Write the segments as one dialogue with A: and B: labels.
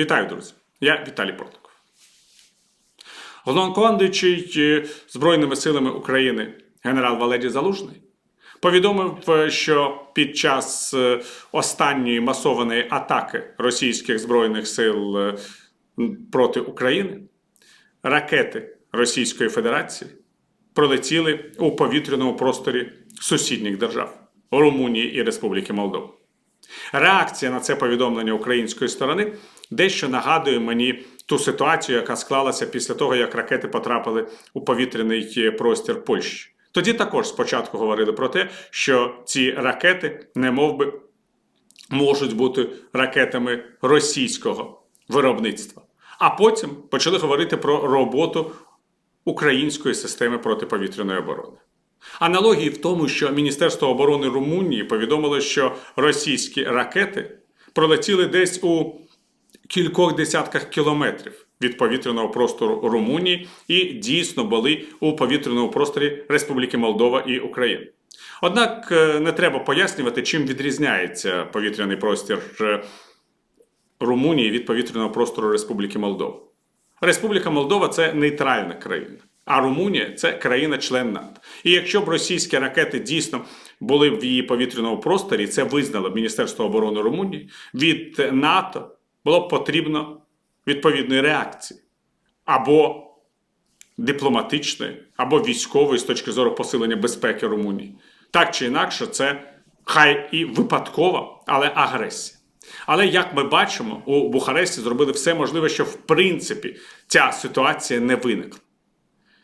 A: Вітаю, друзі! Я Віталій Портников. Головнокомандуючий е, Збройними силами України генерал Валерій Залужний повідомив, е, що під час е, останньої масованої атаки російських збройних сил проти України ракети Російської Федерації пролетіли у повітряному просторі сусідніх держав Румунії і Республіки Молдова. Реакція на це повідомлення української сторони дещо нагадує мені ту ситуацію, яка склалася після того, як ракети потрапили у повітряний простір Польщі. Тоді також спочатку говорили про те, що ці ракети, не би, можуть бути ракетами російського виробництва. А потім почали говорити про роботу української системи протиповітряної оборони. Аналогії в тому, що Міністерство оборони Румунії повідомило, що російські ракети пролетіли десь у кількох десятках кілометрів від повітряного простору Румунії і дійсно були у повітряному просторі Республіки Молдова і України. Однак е, не треба пояснювати, чим відрізняється повітряний простір е, Румунії від повітряного простору Республіки Молдова. Республіка Молдова це нейтральна країна, а Румунія це країна-член НАТО. І якщо б російські ракети дійсно були в її повітряному просторі, це визнало Міністерство оборони Румунії, від НАТО було б потрібно відповідної реакції або дипломатичної, або військової з точки зору посилення безпеки Румунії. Так чи інакше, це хай і випадкова, але агресія. Але як ми бачимо, у Бухаресті зробили все можливе, щоб в принципі ця ситуація не виникла.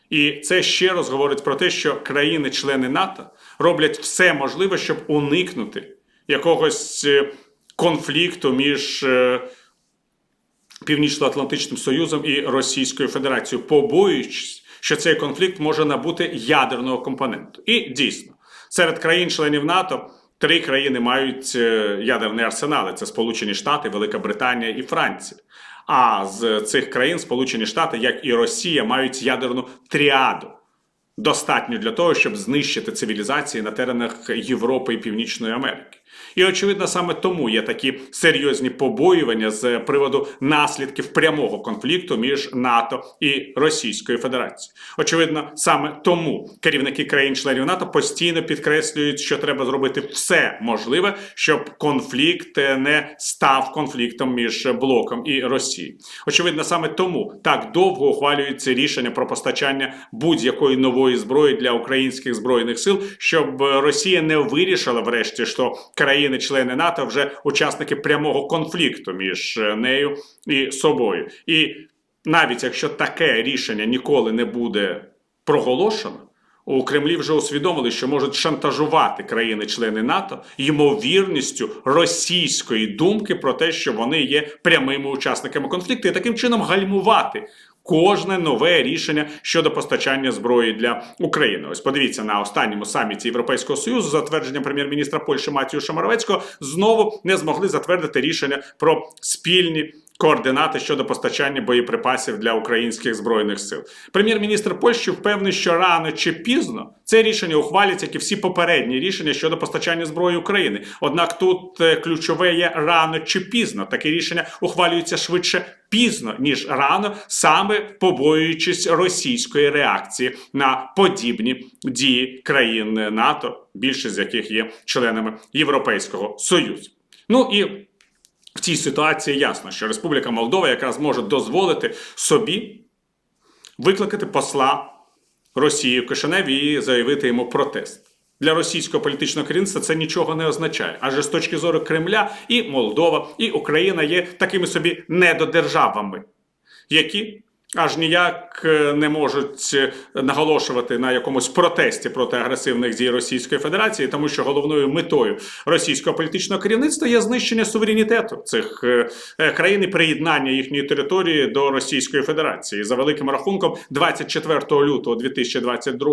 A: І це ще раз говорить про те, що країни-члени НАТО роблять все можливе, щоб уникнути якогось е, конфлікту між е, Північно-Атлантичним Союзом і Російською Федерацією, побоюючись, що цей конфлікт може набути ядерного компоненту. І дійсно, серед країн-членів НАТО три країни мають е, ядерні арсенали: це Сполучені Штати, Велика Британія і Франція. А з цих країн Сполучені Штати, як і Росія, мають ядерну тріаду. Достатньо для того, щоб знищити цивілізації на теренах Європи і Північної Америки. І очевидно, саме тому є такі серйозні побоювання з приводу наслідків прямого конфлікту між НАТО і Російською Федерацією. Очевидно, саме тому керівники країн-членів НАТО постійно підкреслюють, що треба зробити все можливе, щоб конфлікт не став конфліктом між блоком і Росією. Очевидно, саме тому так довго ухвалюється рішення про постачання будь-якої нової зброї для українських збройних сил, щоб Росія не вирішила, врешті, що країни-члени НАТО вже учасники прямого конфлікту між нею і собою. І навіть якщо таке рішення ніколи не буде проголошено. У Кремлі вже усвідомили, що можуть шантажувати країни-члени НАТО ймовірністю російської думки про те, що вони є прямими учасниками конфлікту, і таким чином гальмувати кожне нове рішення щодо постачання зброї для України. Ось подивіться на останньому саміті Європейського союзу, затвердження прем'єр-міністра Польщі Матію Шамаровецького знову не змогли затвердити рішення про спільні. Координати щодо постачання боєприпасів для українських збройних сил. Прем'єр-міністр Польщі впевнений, що рано чи пізно це рішення ухвалять, як і всі попередні рішення щодо постачання зброї України. Однак тут е, ключове є рано чи пізно. Таке рішення ухвалюється швидше пізно ніж рано, саме побоюючись російської реакції на подібні дії країн НАТО, більшість з яких є членами Європейського Союзу. Ну і в цій ситуації ясно, що Республіка Молдова якраз може дозволити собі викликати посла Росії в Кишиневі і заявити йому протест. Для російського політичного керівництва це нічого не означає. Адже з точки зору Кремля і Молдова, і Україна є такими собі недодержавами, які аж ніяк е, не можуть е, наголошувати на якомусь протесті проти агресивних дій Російської Федерації, тому що головною метою російського політичного керівництва є знищення суверенітету цих е, країн і приєднання їхньої території до Російської Федерації. За великим рахунком, 24 лютого 2022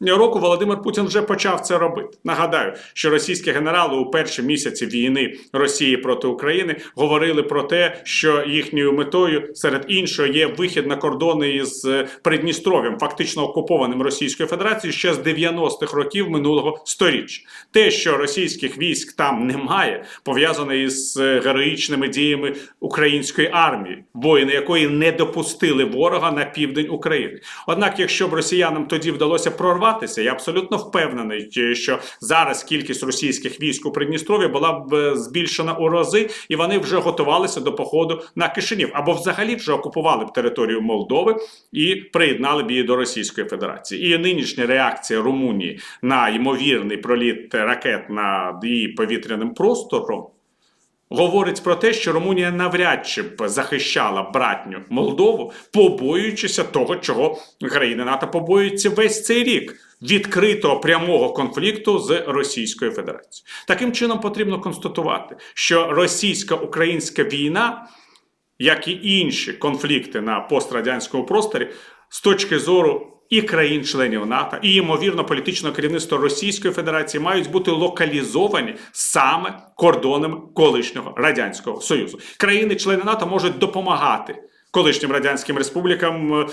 A: року Володимир Путін вже почав це робити. Нагадаю, що російські генерали у перші місяці війни Росії проти України говорили про те, що їхньою метою серед іншого є вихід на на кордони із е, Придністров'ям, фактично окупованим Російською Федерацією ще з 90-х років минулого сторіччя. Те, що російських військ там немає, пов'язане із е, героїчними діями української армії, воїни якої не допустили ворога на південь України. Однак, якщо б росіянам тоді вдалося прорватися, я абсолютно впевнений, е, що зараз кількість російських військ у Придністров'ї була б збільшена у рази, і вони вже готувалися до походу на Кишинів або взагалі вже окупували б територію Молдови і приєднали б її до Російської Федерації. І нинішня реакція Румунії на ймовірний проліт ракет над її повітряним простором. Говорить про те, що Румунія навряд чи б захищала братню Молдову, побоюючися того, чого країни НАТО побоюються весь цей рік відкритого прямого конфлікту з Російською Федерацією. Таким чином потрібно констатувати, що російсько-українська війна, як і інші конфлікти на пострадянському просторі, з точки зору і країн-членів НАТО, і ймовірно політичного керівництва Російської Федерації мають бути локалізовані саме кордонами колишнього радянського союзу. Країни-члени НАТО можуть допомагати. Колишнім радянським республікам е,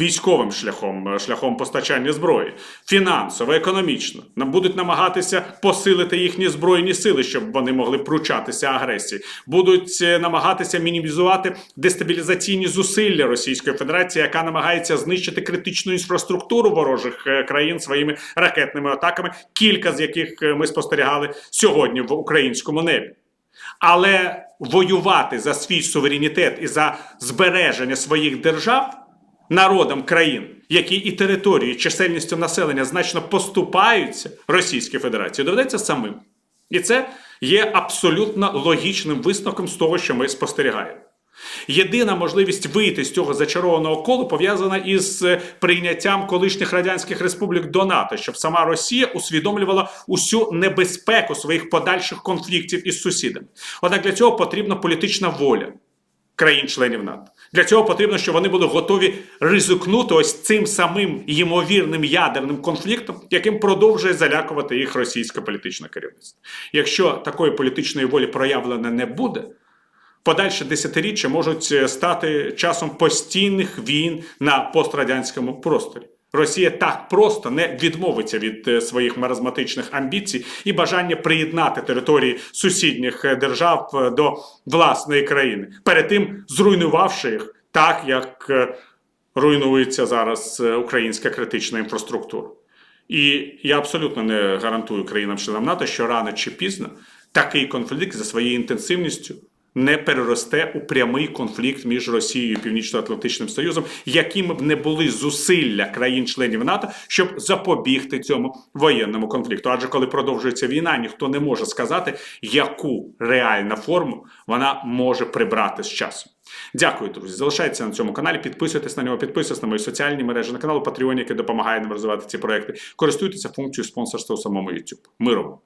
A: військовим шляхом, е, шляхом постачання зброї, фінансово, економічно. Нам будуть намагатися посилити їхні збройні сили, щоб вони могли пручатися агресії, будуть е, намагатися мінімізувати дестабілізаційні зусилля Російської Федерації, яка намагається знищити критичну інфраструктуру ворожих країн своїми ракетними атаками, кілька з яких ми спостерігали сьогодні в українському небі. Але воювати за свій суверенітет і за збереження своїх держав народам країн, які і території, чисельністю населення значно поступаються Російській Федерації, доведеться самим. І це є абсолютно логічним висновком з того, що ми спостерігаємо. Єдина можливість вийти з цього зачарованого колу пов'язана із е, прийняттям колишніх радянських республік до НАТО, щоб сама Росія усвідомлювала усю небезпеку своїх подальших конфліктів із сусідами. Однак для цього потрібна політична воля країн-членів НАТО. Для цього потрібно, щоб вони були готові ризикнути ось цим самим ймовірним ядерним конфліктом, яким продовжує залякувати їх російське політичне керівництво. Якщо такої політичної волі проявлено не буде. Подальші десятиріччя можуть е, стати часом постійних війн на пострадянському просторі. Росія так просто не відмовиться від е, своїх маразматичних амбіцій і бажання приєднати території сусідніх е, держав до власної країни, перед тим зруйнувавши їх так, як руйнується зараз українська критична інфраструктура. І я абсолютно не гарантую країнам-членам НАТО, що рано чи пізно такий конфлікт за своєю інтенсивністю не переросте у прямий конфлікт між Росією і Північно-Атлантичним Союзом, якими б не були зусилля країн-членів НАТО, щоб запобігти цьому воєнному конфлікту. Адже коли продовжується війна, ніхто не може сказати, яку реальну форму вона може прибрати з часом. Дякую, друзі. Залишайтеся на цьому каналі, підписуйтесь на нього, підписуйтесь на мої соціальні мережі, на канал Patreon, який допомагає нам розвивати ці проекти. Користуйтеся функцією спонсорства у самому YouTube. Миру!